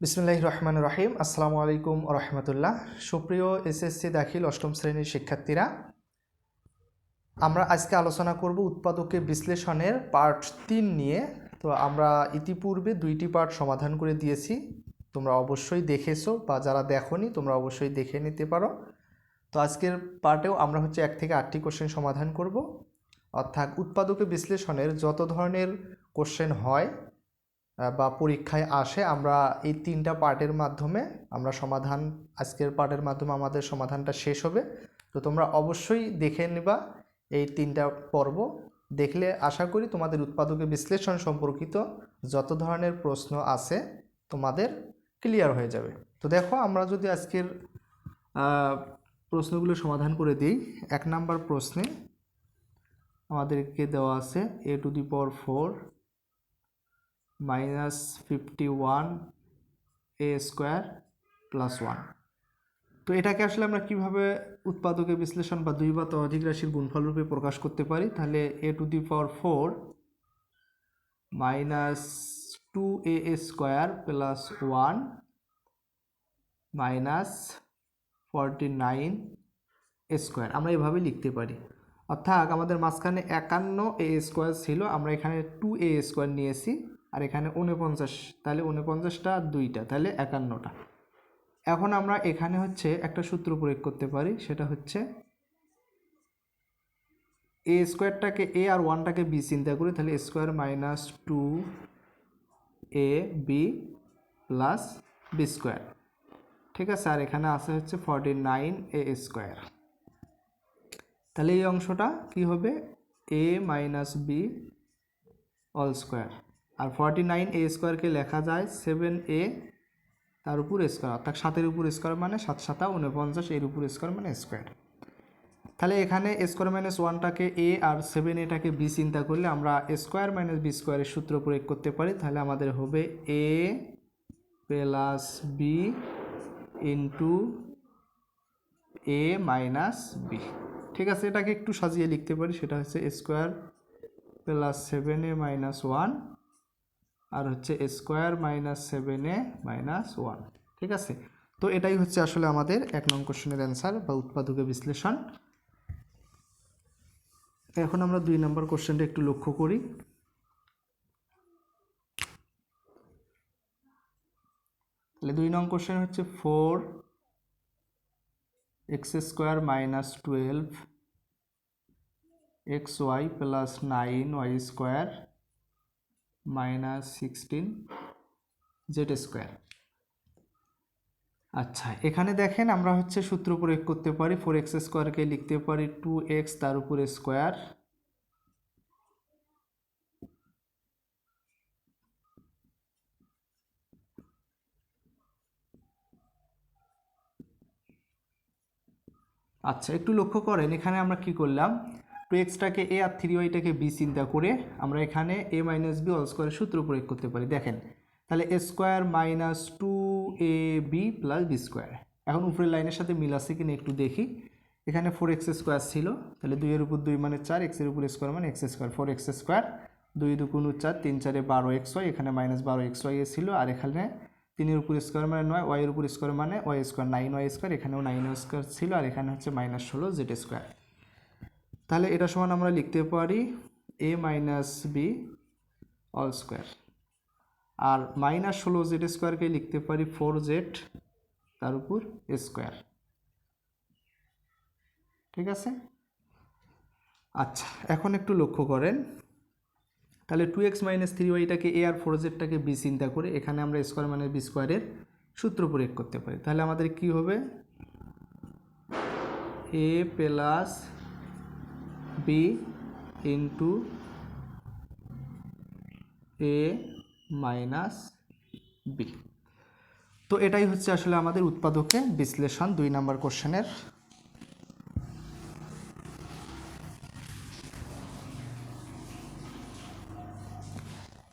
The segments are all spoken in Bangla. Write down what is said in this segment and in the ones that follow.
বিসমুল্লাহ রহমান রহিম। আসসালামু আলাইকুম রহমতুল্লাহ। সুপ্রিয় এসএসসি দাখিল অষ্টম শ্রেণির শিক্ষার্থীরা, আমরা আজকে আলোচনা করব উৎপাদকে বিশ্লেষণের পার্ট তিন নিয়ে। তো আমরা ইতিপূর্বে দুইটি পার্ট সমাধান করে দিয়েছি। তোমরা অবশ্যই দেখেছ বা যারা দেখোনি, তোমরা অবশ্যই দেখে নিতে পারো। তো আজকের পার্টেও আমরা হচ্ছে এক থেকে আটটি কোশ্চেন সমাধান করব। অর্থাৎ উৎপাদকে বিশ্লেষণের যত ধরনের কোশ্চেন হয় বা পরীক্ষায় আসে, আমরা এই তিনটা পার্টের মাধ্যমে আমরা সমাধান, আজকের পার্টের মাধ্যমে আমাদের সমাধানটা শেষ হবে। তো তোমরা অবশ্যই দেখে নেবা এই তিনটা পর্ব। দেখলে আশা করি তোমাদের উৎপাদকে বিশ্লেষণ সম্পর্কিত যত ধরনের প্রশ্ন আছে তোমাদের ক্লিয়ার হয়ে যাবে। তো দেখো, আমরা যদি আজকের প্রশ্নগুলো সমাধান করে দিই। এক নাম্বার প্রশ্নে আমাদেরকে দেওয়া আছে A to the power four minus fifty one A square plus one তো এটাকে আসলে আমরা কীভাবে উৎপাদকে বিশ্লেষণ বা দুই বা ততোধিক রাশির গুণফল রূপে প্রকাশ করতে পারি? তাহলে A to the power four minus two A square plus one minus forty nine square আমরা এভাবে লিখতে পারি। অর্থাৎ আমাদের মাঝখানে একান্ন এ স্কোয়ার ছিল, আমরা এখানে টু এ স্কোয়ার নিয়েছি। আর এখানে উনপঞ্চাশ তাহলে উনপঞ্চাশটা আর দুইটা, তাহলে একান্নটা। এখন আমরা এখানে হচ্ছে একটা সূত্র প্রয়োগ করতে পারি, সেটা হচ্ছে এ স্কোয়ারটাকে এ আর ওয়ানটাকে বি চিন্তা করি, তাহলে square minus two a b plus b square. ঠিক আছে, আর এখানে আছে হচ্ছে ফর্টি নাইন এ স্কোয়ার। তাহলে এই অংশটা কি হবে? A minus b all square. R forty nine a স্কোয়ারকে লেখা যায় সেভেন এ তার উপর স্কোয়ার অর্থাৎ সাতের উপর স্কোয়ার মানে সাত সাতা, উনপঞ্চাশ এর উপর স্কোয়ার মানে স্কোয়ার তাহলে এখানে স্কোয়ার মাইনাস ওয়ানটাকে এ আর সেভেন এটাকে বি চিন্তা করলে আমরা স্কোয়ার মাইনাস বি স্কোয়ারের সূত্র প্রয়োগ করতে পারি, তাহলে আমাদের হবে a plus b into a minus b ঠিক আছে, এটাকে একটু সাজিয়ে লিখতে পারি, সেটা হচ্ছে square plus seven a minus one আর হচ্ছে square minus seven a minus one ঠিক আছে? তো এটাই হচ্ছে আসলে আমাদের এক নং কোশ্চেনের অ্যান্সার বা উৎপাদকের বিশ্লেষণ। এখন আমরা দুই নম্বর কোশ্চেনটা একটু লক্ষ্য করি। তাহলে দুই নং কোশ্চেন হচ্ছে four x square minus twelve x y plus nine y square minus sixteen z square আচ্ছা এখানে দেখেন আমরা হচ্ছে সূত্র প্রয়োগ করতে পারি ফোর এক্স স্কোয়ারকে লিখতে পারি টু এক্স তার উপরে স্কোয়ার আচ্ছা একটু লক্ষ্য করেন, এখানে আমরা কি করলাম? টু এক্সটাকে এ আর থ্রি ওয়াইটাকে বি চিন্তা করে আমরা এখানে এ মাইনাস বি অল স্কোয়ারের সূত্র প্রয়োগ করতে পারি। দেখেন, তাহলে a square minus two a b plus b square এখন উপরের লাইনের সাথে মিল আছে কিনা একটু দেখি। এখানে ফোর এক্স স্কোয়ার ছিল, তাহলে দুইয়ের উপর দুই মানে চার এক্সের উপর স্কোয়ার মানে x square four x square দুই দুগুণ চার, তিন চারে বারো এক্স ওয়াই এখানে মাইনাস বারো এক্স ওয়াই ছিল, আর এখানে তিনের উপর স্কোয়ার মানে নয় ওয়াইয়ের উপর স্কোয়ার মানে y square nine y square এখানেও নাইন ওয়াই স্কোয়ার ছিল, আর এখানে হচ্ছে মাইনাস ষোলো জেড স্কোয়ার তাহলে এটা সমান আমরা লিখতে পারি a minus b all square R minus ষোলো জেড স্কোয়ারকে লিখতে পারি ফোর জেড তার উপর স্কোয়ার ঠিক আছে? আচ্ছা এখন একটু লক্ষ্য করেন। তাহলে টু এক্স মাইনাস থ্রি ওয়াইটাকে এ আর ফোর জেডটাকে বি চিন্তা করে এখানে আমরা স্কোয়ার মাইনাস বি স্কোয়ারের সূত্র প্রয়োগ করতে পারি। তাহলে আমাদের কি হবে? A plus b into a minus b তো এটাই হচ্ছে আসলে আমাদের উৎপাদকে বিশ্লেষণ, দুই নম্বর কোশ্চেনের।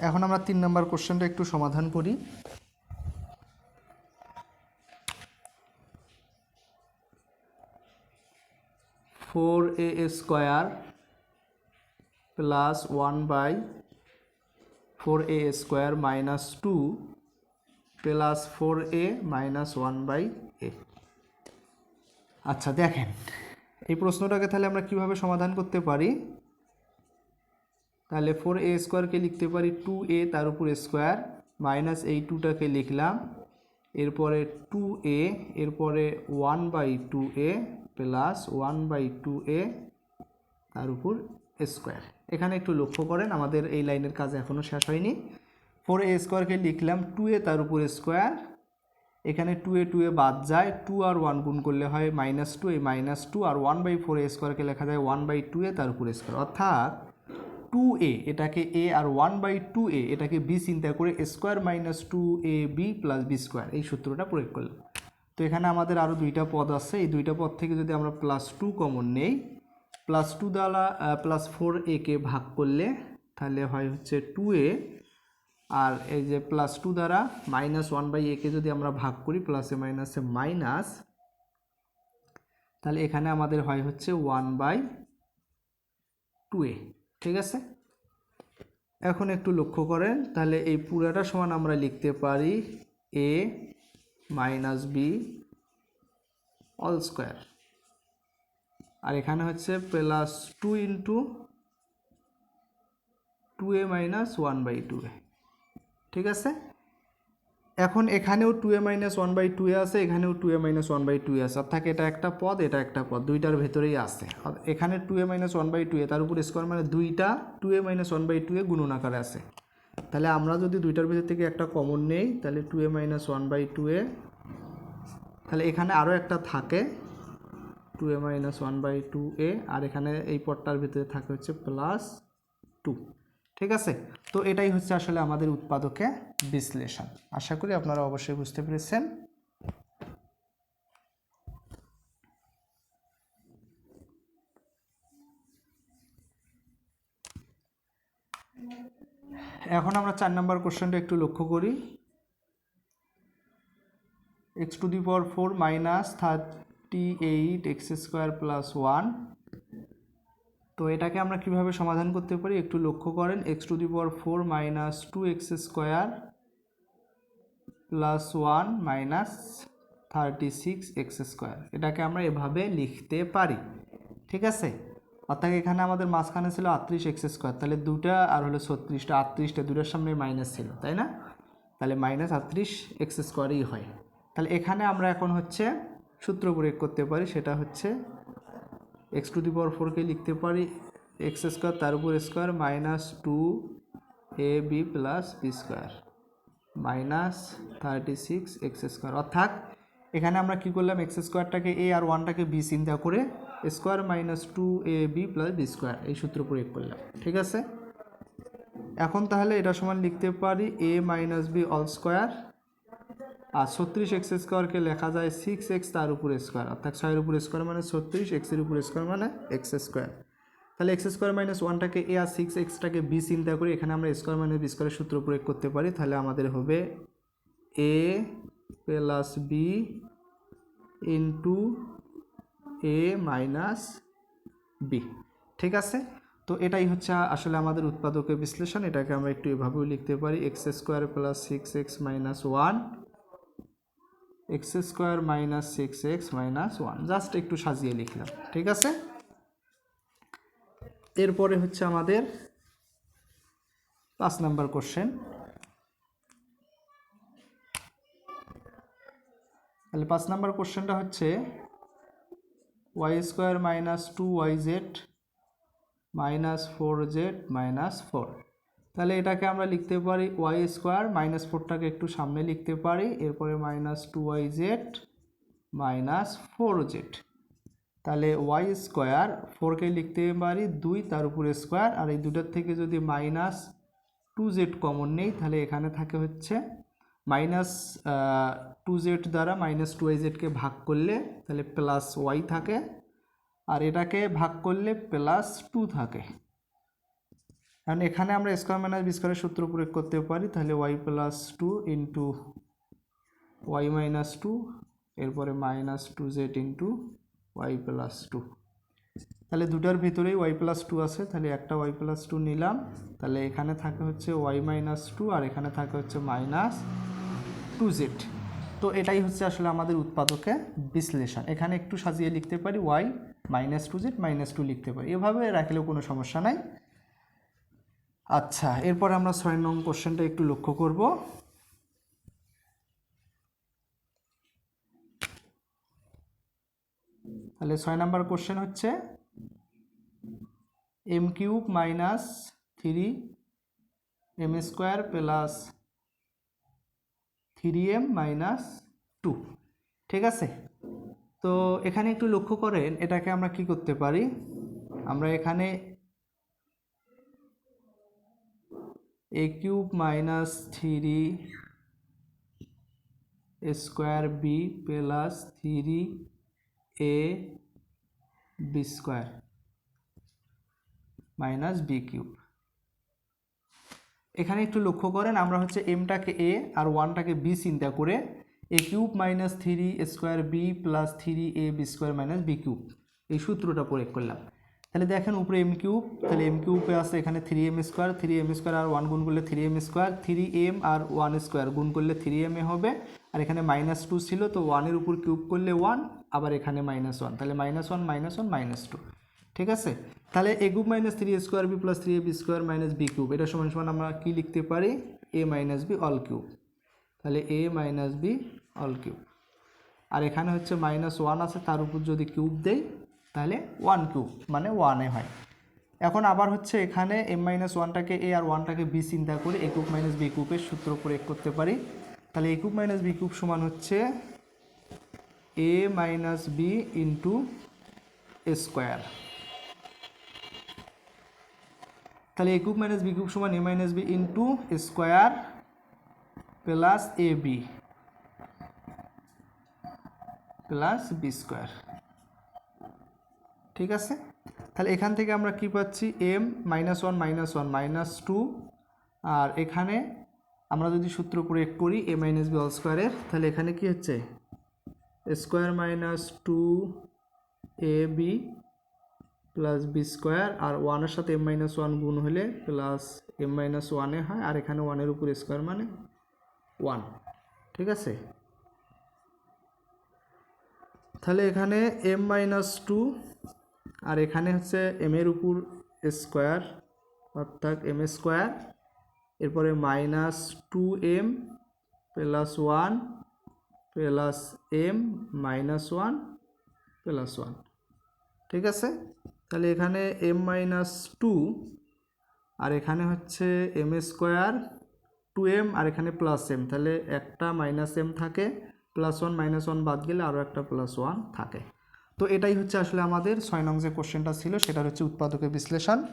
এখন আমরা তিন নম্বর কোশ্চেনটা একটু সমাধান করি। Four a square plus one by four a square minus two plus four a minus one by a. আচ্ছা দেখেন, এই প্রশ্নটাকে তাহলে আমরা কীভাবে সমাধান করতে পারি? তাহলে ফোর এ স্কোয়ারকে লিখতে পারি টু এ, তার উপর স্কোয়ার, মাইনাস এই টুটাকে লিখলাম, এরপরে টু এ, এরপরে one by two a plus one by two a তার উপর স্কোয়ার এখানে একটু লক্ষ্য করেন, আমাদের এই লাইনের কাজ এখনও শেষ হয়নি। ফোর এ স্কোয়ারকে লিখলাম টু এ তার উপর স্কোয়ার এখানে টু এ টু এ বাদ যায় টু আর ওয়ান গুণ করলে হয় মাইনাস টু এই মাইনাস টু আর ওয়ান বাই ফোর এ স্কোয়ারকে লেখা যায় ওয়ান বাই টু এ তার উপর স্কোয়ার অর্থাৎ টু এ এটাকে এ আর ওয়ান বাই টু এ এটাকে বি চিন্তা করে square minus two a b plus b square এই সূত্রটা প্রয়োগ করলাম। তো এখানে আমাদের আরও দুইটা পদ আছে। এই দুইটা পদ থেকে যদি আমরা প্লাস টু কমন নেই প্লাস টু দ্বারা প্লাস ফোর একে ভাগ করলে তাহলে হয় হচ্ছে টু এ আর এই যে প্লাস টু দ্বারা মাইনাস ওয়ান বাই একে যদি আমরা ভাগ করি প্লাসে মাইনাসে মাইনাস তাহলে এখানে আমাদের হয় হচ্ছে ওয়ান বাই টু এ ঠিক আছে? এখন একটু লক্ষ্য করেন, তাহলে এই পুরাটা সমান আমরা লিখতে পারি a minus b all square. আর এখানে হচ্ছে plus two into two a minus one by two a. ঠিক আছে? এখন এখানেও two a minus one by two a আছে, এখানেও two a minus one by two a আছে। অর্থাৎ এটা একটা পদ, এটা একটা পদ, দুইটার ভেতরেই আছে। এখানে two a minus one by two a, তার উপর স্কোয়ার মানে দুইটা two a minus one by two a গুণন আকারে আছে। তাহলে আমরা যদি দুইটার ভিতর থেকে একটা কমন নেই, তাহলে two a minus one by two a তাহলে এখানে আরও একটা থাকে two a minus one by two a আর এখানে এই পটটার ভিতরে থাকে হচ্ছে প্লাস টু ঠিক আছে? তো এটাই হচ্ছে আসলে আমাদের উৎপাদকে বিশ্লেষণ। আশা করি আপনারা অবশ্যই বুঝতে পেরেছেন। এখন আমরা চার নম্বর কোশ্চেনটা একটু লক্ষ্য করি। X to the power four minus thirty eight x square plus one তো এটাকে আমরা কীভাবে সমাধান করতে পারি একটু লক্ষ্য করেন। X to the power four minus two x square plus one minus thirty six x square এটাকে আমরা এভাবে লিখতে পারি। ঠিক আছে? অর্থাৎ এখানে আমাদের মাঝখানে ছিল আটত্রিশ এক্স স্কোয়ার, তাহলে দুটা আর হলো ছত্রিশটা, আটত্রিশটা দুটার সামনে মাইনাস ছিল, তাই না? তাহলে মাইনাস আটত্রিশ এক্স স্কোয়ারই হয়। তাহলে এখানে আমরা এখন হচ্ছে সূত্র প্রয়োগ করতে পারি, সেটা হচ্ছে এক্স টু দি পাওয়ার ফোরকে লিখতে পারি, এক্স স্কোয়ার তার উপর square minus two a b plus b square minus thirty six x square অর্থাৎ এখানে আমরা কি করলাম, এক্স স্কোয়ারটাকে এ আর ওয়ানটাকে বি চিন্তা করে square minus two a b plus b square, এই সূত্র প্রয়োগ করলাম, ঠিক আছে? এখন তাহলে এটা সমান লিখতে পারি a minus b all square, আর ছত্রিশ এক্স স্কোয়ারকে লেখা যায় সিক্স এক্স তার উপর স্কোয়ার, অর্থাৎ ছয়ের উপর স্কোয়ার মানে ছত্রিশ এক্সের উপর স্কোয়ার মানে এক্স স্কোয়ার। তাহলে এক্স স্কোয়ার মাইনাস ওয়ানটাকে এ আর সিক্স এক্সটাকে বি চিন্তা করি এখানে আমরা স্কোয়ার মাইনাস বি স্কোয়ারের সূত্র প্রয়োগ করতে পারি, তাহলে আমাদের হবে a plus b into a minus b. ঠিক আছে? তো এটাই হচ্ছে আসলে আমাদের উৎপাদকের বিশ্লেষণ। এটাকে আমরা একটু এভাবেও লিখতে পারি। X square plus six x minus one. X square minus six x minus one. Just একটু সাজিয়ে লিখলাম। ঠিক আছে? এরপরে হচ্ছে আমাদের পাঁচ নাম্বার কোশ্চেন। তাহলে পাঁচ নাম্বার কোশ্চেনটা হচ্ছে y square minus two y z minus four z minus four তাহলে এটাকে আমরা লিখতে পারি ওয়াই স্কোয়ার মাইনাস ফোরটাকে একটু সামনে লিখতে পারি, এরপরে minus two y z minus four z তাহলে ওয়াই স্কোয়ার ফোরকে লিখতে পারি, দুই তার উপরে স্কোয়ার আর এই দুটার থেকে যদি মাইনাস টু জেড কমন নেই, তাহলে এখানে থাকে হচ্ছে মাইনাস টু জেড দ্বারা মাইনাস টু ওয়াই জেডকে ভাগ করলে তাহলে প্লাস ওয়াই থাকে, আর এটাকে ভাগ করলে প্লাস টু থাকে। কারণ এখানে আমরা স্কোয়ার মাইনাস বি স্কোয়ারের সূত্র প্রয়োগ করতে পারি, তাহলে y plus two into y minus two এরপরে minus two z into y plus two তাহলে দুটার ভিতরেই ওয়াই প্লাস টু আছে, তাহলে একটা ওয়াই প্লাস টু নিলাম, তাহলে এখানে থাকে হচ্ছে ওয়াই মাইনাস টু আর এখানে থাকে হচ্ছে মাইনাস টু জেড। তো এটাই হচ্ছে আসলে আমাদের উৎপাদকের বিশ্লেষণ। এখানে একটু সাজিয়ে লিখতে পারি, y minus two z minus two লিখতে পারি। এভাবে রাখলেও কোনো সমস্যা নাই। আচ্ছা এরপর আমরা ছয় নং কোশ্চেনটা একটু লক্ষ্য করব। তাহলে ছয় নাম্বার কোশ্চেন হচ্ছে m cube minus three m square plus three m minus two. ঠিক আছে? তো এখানে একটু লক্ষ্য করেন, এটাকে আমরা কি করতে পারি? আমরা এখানে a cube minus three square b plus three a b square minus b cube এখানে একটু লক্ষ্য করেন, আমরা হচ্ছে এমটাকে এ আর ওয়ানটাকে বি চিন্তা করে a cube minus three square b plus three a b square minus b cube এই সূত্রটা প্রয়োগ করলাম। তাহলে দেখেন উপরে এম কিউব তাহলে এম কিউবে আছে এখানে three m square three m square আর ওয়ান গুণ করলে three m square three m আর ওয়ান স্কোয়ার গুণ করলে থ্রি এম এ হবে। আর এখানে মাইনাস টু ছিল, তো ওয়ানের উপর কিউব করলে ওয়ান আবার এখানে মাইনাস ওয়ান তাহলে minus one minus one minus two ঠিক আছে? তাহলে a cube minus three square b plus three a b square minus b cube এটা সমান সমান আমরা কী লিখতে পারি? A minus b all cube তাহলে a minus b all cube আর এখানে হচ্ছে মাইনাস ওয়ান আছে, তার উপর যদি কিউব দেই, তাহলে ওয়ান কিউব মানে ওয়ানে হয়। এখন আবার হচ্ছে এখানে এম মাইনাস ওয়ানটাকে এ আর ওয়ানটাকে বি চিন্তা করে এ কিউব মাইনাস বি কিউবের সূত্র প্রয়োগ করতে পারি। তাহলে a cube minus b cube সমান হচ্ছে a minus b into square তাহলে a cube minus b cube সমান a minus b into square plus a b plus b square ঠিক আছে? তাহলে এখান থেকে আমরা কি পাচ্ছি? M minus one minus one minus two আর এখানে আমরা যদি সূত্র প্রয়োগ করি এ মাইনাস বি অল স্কোয়ারের তাহলে এখানে কি হচ্ছে? Square minus two a b plus b square আর ওয়ানের সাথে এম মাইনাস ওয়ান গুণ হলে প্লাস এম মাইনাস ওয়ানে হয়, আর এখানে ওয়ানের উপর স্কোয়ার মানে ওয়ান ঠিক আছে? তাহলে এখানে এম মাইনাস টু আর এখানে হচ্ছে এম এর উপর স্কোয়ার অর্থাৎ এম স্কোয়ার এরপরে minus two m plus one plus m minus one plus one ঠিক আছে? তাহলে এখানে এম মাইনাস টু আর এখানে হচ্ছে এম স্কোয়ার টু এম আর এখানে প্লাস এম তাহলে একটা মাইনাস এম থাকে প্লাস ওয়ান মাইনাস ওয়ান বাদ গেলে আরও একটা প্লাস ওয়ান থাকে। তো এটাই হচ্ছে আসলে আমাদের ছয় নং যে কোশ্চেনটা ছিল সেটা হচ্ছে উৎপাদকের বিশ্লেষণ।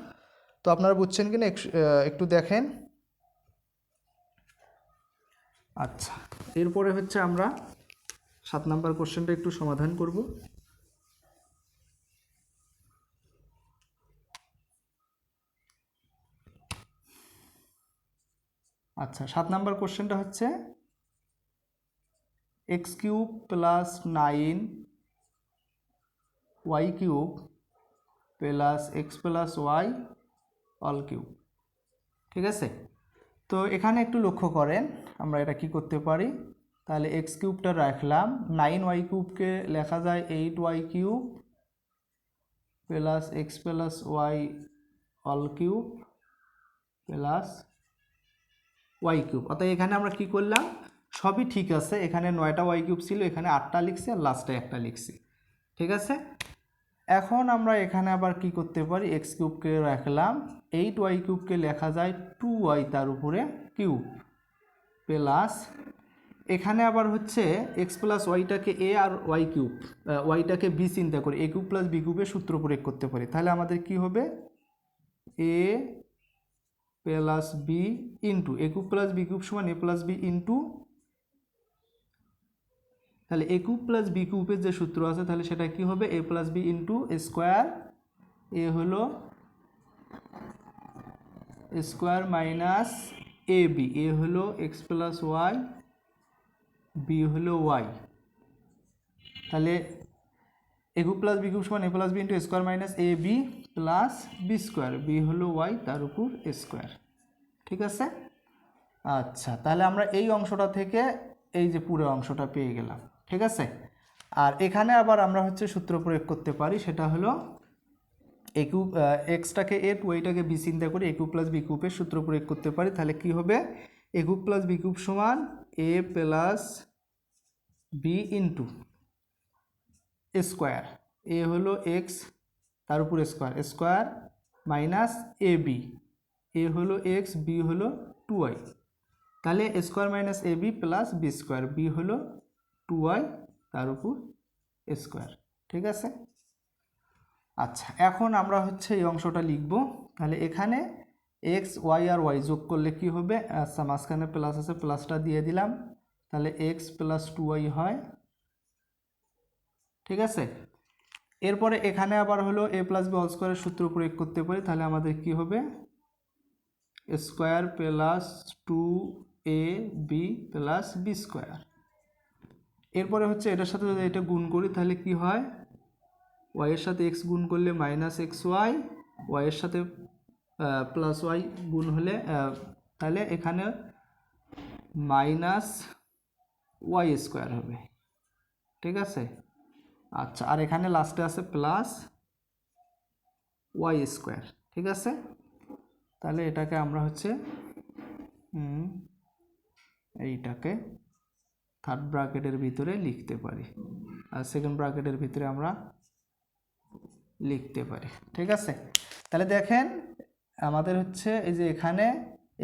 তো আপনারা বুঝছেন কিনা একটু- দেখেন। আচ্ছা এরপরে হচ্ছে আমরা সাত নাম্বার কোশ্চেনটা একটু সমাধান করব। আচ্ছা সাত নাম্বার কোশ্চেনটা হচ্ছে, x cube plus nine y cube plus x plus y all cube, ঠিক আছে? তো এখানে একটু লক্ষ্য করেন, আমরা এটা কি করতে পারি? তাহলে এক্স কিউবটা রাখলাম, নাইন ওয়াই কিউবকে লেখা যায় eight y cube plus x plus y all cube plus y cube অর্থাৎ এখানে আমরা কি করলাম? সবই ঠিক আছে। এখানে নয়টা ওয়াই কিউব ছিল, এখানে আটটা লিখছি আর লাস্টে একটা লিখছি। ঠিক আছে? এখন আমরা এখানে আবার কি করতে পারি? এক্স কিউবকে রাখলাম। এইট ওয়াই কিউবকে লেখা যায় টু ওয়াই তার উপরে কিউব প্লাস এখানে আবার হচ্ছে এক্স প্লাস ওয়াইটাকে এ আর ওয়াই কিউব ওয়াইটাকে বি চিন্তা করি। এ কিউব প্লাস বি কিউবের সূত্র প্রয়োগ করতে পারি। তাহলে আমাদের কি হবে? A plus b into a cube plus b cube সমান এ প্লাস বি ইন্টু তাহলে এ কিউব প্লাস বি কিউবের যে সূত্র আছে, তাহলে সেটা কি হবে? A plus b into square a হলো square minus a b a হলো এক্স প্লাস ওয়াই বি হলো ওয়াই তাহলে a cube plus b cube সমান a plus b into square minus a b plus b square b হলো ওয়াই তার উপর স্কোয়ার ঠিক আছে? আচ্ছা তাহলে আমরা এই অংশটা থেকে এই যে পুরো অংশটা পেয়ে গেলাম। ঠিক আছে? আর এখানে আবার আমরা হচ্ছে সূত্র প্রয়োগ করতে পারি, সেটা হলো এ কিউব এক্সটাকে এ টু বি চিন্তা করি এ কিউব প্লাস বি সূত্র প্রয়োগ করতে পারি, তাহলে কি হবে? এ কিউব প্লাস বি সমান a plus b into square a হলো এক্স তার উপর square square minus a b a হলো এক্স বি হলো টু ওয়াই তাহলে square minus a b plus b square b হলো টু ওয়াই তার উপর স্কোয়ার ঠিক আছে? আচ্ছা এখন আমরা হচ্ছে এই অংশটা লিখব, তাহলে এখানে এক্স ওয়াই আর ওয়াই যোগ করলে কি হবে? আচ্ছা মাঝখানে প্লাস আছে প্লাসটা দিয়ে দিলাম, তাহলে এক্স প্লাস টু ওয়াই হয়, ঠিক আছে? এরপরে এখানে আবার হলো এ প্লাস বি হোল স্কোয়ারের সূত্র প্রয়োগ করতে পারি, তাহলে আমাদের কি হবে? Square plus two a b plus b square এরপরে হচ্ছে এটার সাথে যদি এটা গুণ করি, তাহলে কি হয়? ওয়াইয়ের সাথে এক্স গুণ করলে মাইনাস এক্স ওয়াই ওয়াইয়ের সাথে প্লাস ওয়াই গুণ হলে তাহলে এখানে মাইনাস ওয়াই স্কোয়ার হবে। ঠিক আছে? আচ্ছা আর এখানে লাস্টে আছে প্লাস ওয়াই স্কোয়ার ঠিক আছে? তাহলে এটাকে আমরা হচ্ছে এইটাকে থার্ড ব্র্যাকেটের ভিতরে লিখতে পারি। আর সেকেন্ড ব্র্যাকেটের ভিতরে আমরা লিখতে পারি, ঠিক আছে? তাহলে দেখেন, আমাদের হচ্ছে এই যে এখানে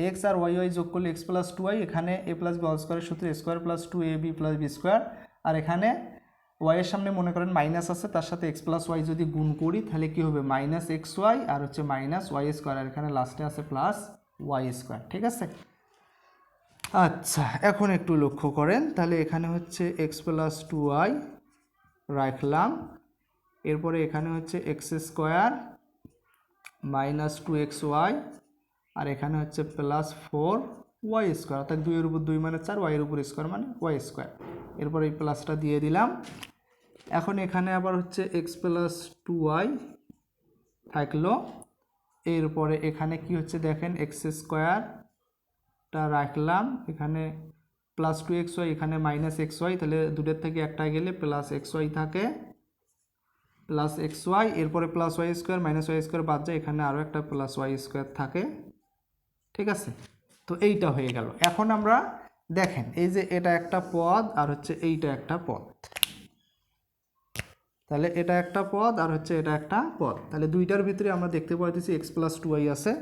এক্স আর ওয়াই ওয়াই যোগ করলে এক্স প্লাস টু ওয়াই এখানে এ প্লাস বি হোল স্কোয়ারের সূত্রে square plus two a b plus b square আর এখানে ওয়াইয়ের সামনে মনে করেন মাইনাস আছে, তার সাথে এক্স প্লাস ওয়াই যদি গুণ করি, তাহলে কি হবে? মাইনাস এক্স ওয়াই আর হচ্ছে মাইনাস ওয়াই স্কোয়ার আর এখানে লাস্টে আছে প্লাস ওয়াই স্কোয়ার ঠিক আছে? আচ্ছা এখন একটু লক্ষ্য করেন, তাহলে এখানে হচ্ছে এক্স প্লাস টু ওয়াই রাখলাম, এরপরে এখানে হচ্ছে x square minus two x y আর এখানে হচ্ছে প্লাস ফোর ওয়াই স্কোয়ার অর্থাৎ দুইয়ের উপর দুই মানে চার ওয়াইয়ের উপর স্কোয়ার মানে ওয়াই স্কোয়ার এরপর এই প্লাসটা দিয়ে দিলাম। এখন এখানে আবার হচ্ছে এক্স প্লাস টু ওয়াই থাকল। এরপরে এখানে কি হচ্ছে দেখেন এক্স স্কোয়ারটা রাখলাম। এখানে প্লাস টু এক্স ওয়াই এখানে মাইনাস এক্স ওয়াই তাহলে দুটোর থেকে একটা গেলে প্লাস এক্স ওয়াই থাকে। প্লাস এক্স ওয়াই এরপরে plus y square minus y square বাদ যায়, এখানে আরও একটা প্লাস ওয়াই স্কোয়ার থাকে। ঠিক আছে? তো এইটা হয়ে গেল। এখন আমরা দেখেন, এই যে এটা একটা পদ আর হচ্ছে এইটা একটা পদ। তাহলে এটা একটা পদ আর হচ্ছে এটা একটা পদ। তাহলে দুইটার ভিতরে আমরা দেখতে পাইতেছি এক্স প্লাস টু ওয়াই আছে।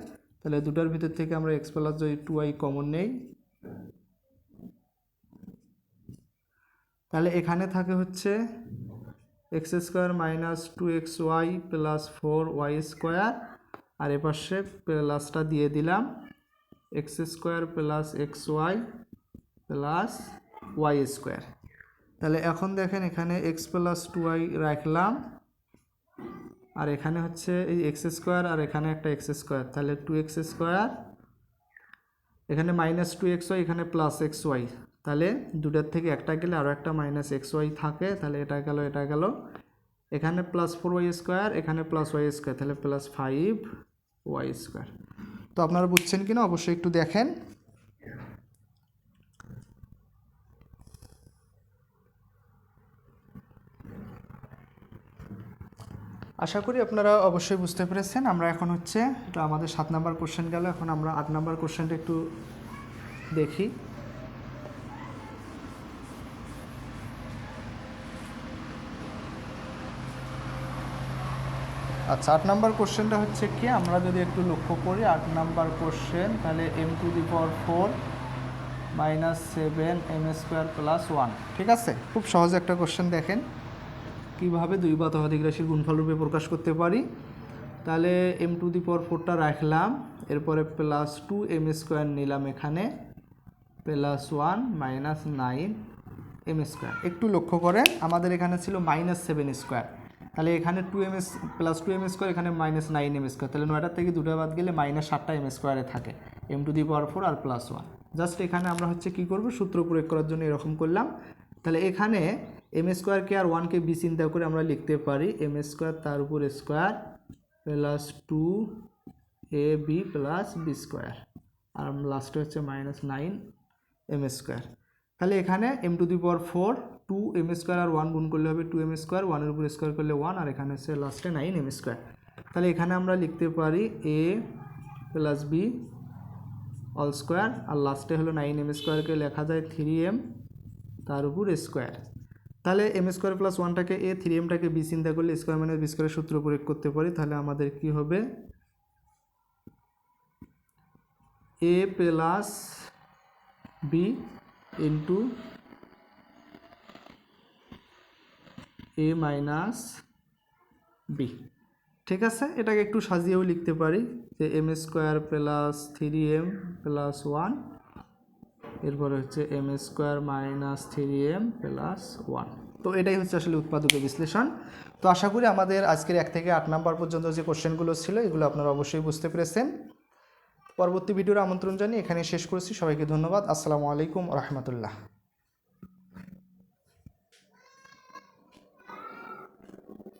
তাহলে দুটার ভিতর থেকে আমরা x plus two y common নেই, তাহলে এখানে থাকে হচ্ছে x square minus two x y plus four y square আর এপাশে প্লাসটা দিয়ে দিলাম x square plus x y plus y square তাহলে এখন দেখেন এখানে এক্স প্লাস টু ওয়াই রাখলাম। আর এখানে হচ্ছে এই এক্স স্কোয়ার আর এখানে একটা এক্স স্কোয়ার তাহলে টু এক্স স্কোয়ার এখানে মাইনাস টু এক্স ওয়াই এখানে প্লাস এক্স ওয়াই তাহলে দুটার থেকে একটা গেলে আরও একটা মাইনাস এক্স ওয়াই থাকে। তাহলে এটা গেল এটা গেল। এখানে প্লাস ফোর ওয়াই স্কোয়ার এখানে প্লাস ওয়াই স্কোয়ার তাহলে প্লাস ফাইভ ওয়াই স্কোয়ার তো আপনারা বুঝছেন কি না অবশ্যই একটু দেখেন। আশা করি আপনারা অবশ্যই বুঝতে পেরেছেন। আমরা এখন হচ্ছে আমাদের সাত নাম্বার কোশ্চেন গেল। এখন আমরা আট নাম্বার কোশ্চেনটা একটু দেখি। আচ্ছা আট নাম্বার কোশ্চেনটা হচ্ছে কি? আমরা যদি একটু লক্ষ্য করি, আট নাম্বার কোশ্চেন তাহলে m to the power four minus seven m square plus one ঠিক আছে? খুব সহজ একটা কোশ্চেন দেখেন। কীভাবে দুই বা ততোধিক রাশির গুণফল রূপে প্রকাশ করতে পারি? তাহলে এম টু দি পর ফোরটা রাখলাম। এরপরে প্লাস টু এম স্কোয়ার নিলাম এখানে। Plus one minus nine m square একটু লক্ষ্য করেন, আমাদের এখানে ছিল মাইনাস সেভেন স্কোয়ার তাহলে এখানে two m s plus two m square এখানে মাইনাস নাইন এম স্কোয়ার তাহলে নয়টার থেকে দুটো বাদ গেলে মাইনাস সাতটা এম স্কোয়ারে থাকে। M to the power four R plus one just এখানে আমরা হচ্ছে কি করব? সূত্র প্রয়োগ করার জন্য এরকম করলাম। তাহলে এখানে এম স্কোয়ারকে আর ওয়ানকে বি চিন্তা করে আমরা লিখতে পারি এম স্কোয়ার তার উপর square plus two a b plus b square আর লাস্টে হচ্ছে মাইনাস নাইন এম স্কোয়ার তাহলে এখানে m to the power four two m square R one গুণ করলে হবে টু এম স্কোয়ার ওয়ানের উপর স্কোয়ার করলে ওয়ান আর এখানে হচ্ছে লাস্টে নাইন এম স্কোয়ার তাহলে এখানে আমরা লিখতে পারি a plus b all square আর লাস্টে হলো নাইন এম স্কোয়ারকে লেখা যায় থ্রি এম তার উপর স্কোয়ার তাহলে এম স্কোয়ার প্লাস ওয়ানটাকে এ থ্রি এমটাকে বি চিন্তা করলে স্কোয়ার মাইনাস বি স্কোয়ারের সূত্র প্রয়োগ করতে পারি, তাহলে আমাদের কি হবে? A plus b into a minus b ঠিক আছে? এটাকে একটু সাজিয়েও লিখতে পারি যে m square plus three m plus one এরপরে হচ্ছে m square minus three m plus one তো এটাই হচ্ছে আসলে উৎপাদকের বিশ্লেষণ। তো আশা করি আমাদের আজকের এক থেকে আট নাম্বার পর্যন্ত যে কোশ্চেনগুলো ছিল, এগুলো আপনারা অবশ্যই বুঝতে পেরেছেন। পরবর্তী ভিডিওর আমন্ত্রণ জানিয়ে এখানে শেষ করেছি। সবাইকে ধন্যবাদ। আসসালামু আলাইকুম রহমতুল্লাহ।